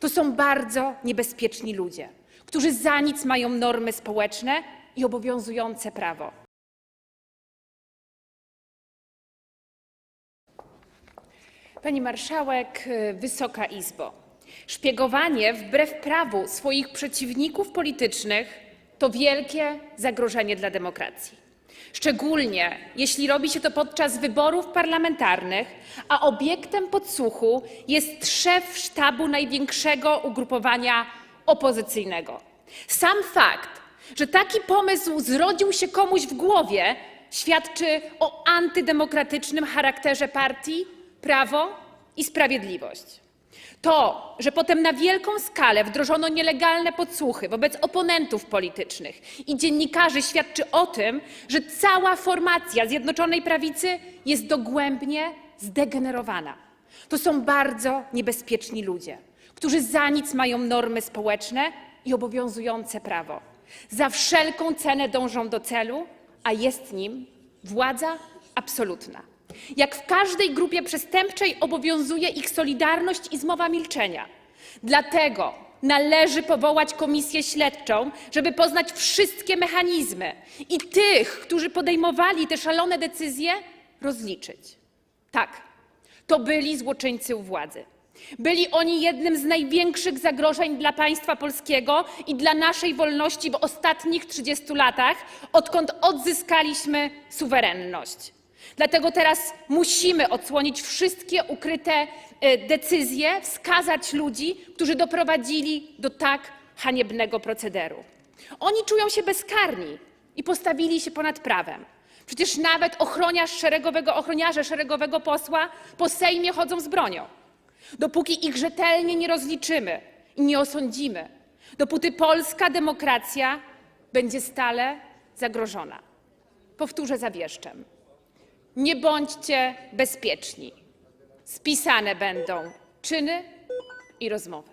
To są bardzo niebezpieczni ludzie, którzy za nic mają normy społeczne i obowiązujące prawo. Pani marszałek, y, Wysoka Izbo, szpiegowanie wbrew prawu swoich przeciwników politycznych to wielkie zagrożenie dla demokracji. Szczególnie jeśli robi się to podczas wyborów parlamentarnych, a obiektem podsłuchu jest szef sztabu największego ugrupowania opozycyjnego. Sam fakt, że taki pomysł zrodził się komuś w głowie, świadczy o antydemokratycznym charakterze partii Prawo i Sprawiedliwość. To, że potem na wielką skalę wdrożono nielegalne podsłuchy wobec oponentów politycznych i dziennikarzy, świadczy o tym, że cała formacja Zjednoczonej Prawicy jest dogłębnie zdegenerowana. To są bardzo niebezpieczni ludzie, którzy za nic mają normy społeczne i obowiązujące prawo. Za wszelką cenę dążą do celu, a jest nim władza absolutna. Jak w każdej grupie przestępczej obowiązuje ich solidarność i zmowa milczenia. Dlatego należy powołać komisję śledczą, żeby poznać wszystkie mechanizmy i tych, którzy podejmowali te szalone decyzje, rozliczyć. Tak, to byli złoczyńcy u władzy. Byli oni jednym z największych zagrożeń dla państwa polskiego i dla naszej wolności w ostatnich 30 latach, odkąd odzyskaliśmy suwerenność. Dlatego teraz musimy odsłonić wszystkie ukryte e, decyzje, wskazać ludzi, którzy doprowadzili do tak haniebnego procederu. Oni czują się bezkarni i postawili się ponad prawem. Przecież nawet ochroniarz szeregowego, ochroniarze szeregowego posła po Sejmie chodzą z bronią. Dopóki ich rzetelnie nie rozliczymy i nie osądzimy, dopóty polska demokracja będzie stale zagrożona. Powtórzę zawieszczem. Nie bądźcie bezpieczni. Spisane będą czyny i rozmowy.